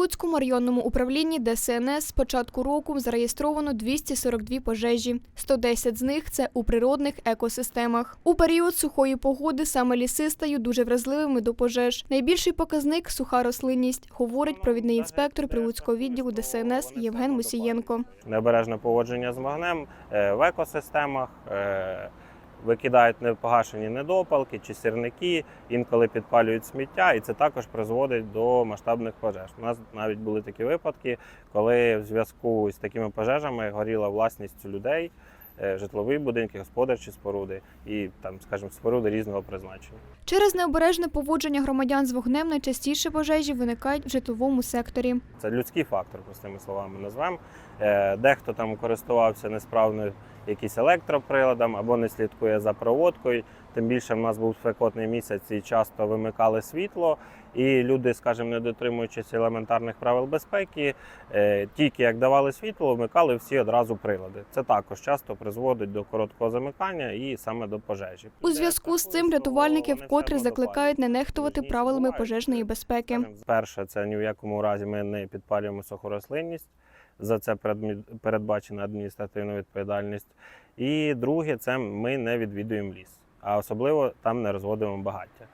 Прилуцькому районному управлінні ДСНС з початку року зареєстровано 242 пожежі. 110 з них це у природних екосистемах. У період сухої погоди саме ліси стають дуже вразливими до пожеж. Найбільший показник суха рослинність, говорить провідний інспектор Прилуцького відділу ДСНС Євген Мусієнко. Необережне поводження з вогнем е, в екосистемах. Викидають непогашені недопалки чи сірники, інколи підпалюють сміття, і це також призводить до масштабних пожеж. У нас навіть були такі випадки, коли в зв'язку з такими пожежами горіла власність людей, е, житлові будинки, господарчі споруди і там, скажімо, споруди різного призначення. Через необережне поводження громадян з вогнем найчастіше пожежі виникають в житловому секторі. Це людський фактор, простими словами назвемо. Е, Дехто там користувався несправною якийсь електроприладом або не слідкує за проводкою. Тим більше в нас був спекотний місяць і часто вимикали світло. І люди, скажімо, не дотримуючись елементарних правил безпеки, е, тільки як давали світло, вмикали всі одразу прилади. Це також часто призводить до короткого замикання і саме до пожежі. У зв'язку з цим рятувальники вкотре закликають не нехтувати правилами пожежної безпеки. Перше, це ні в якому разі ми не підпалюємо суху рослинність. За це передбачена адміністративна відповідальність. І друге, це ми не відвідуємо ліс, а особливо там не розводимо багаття.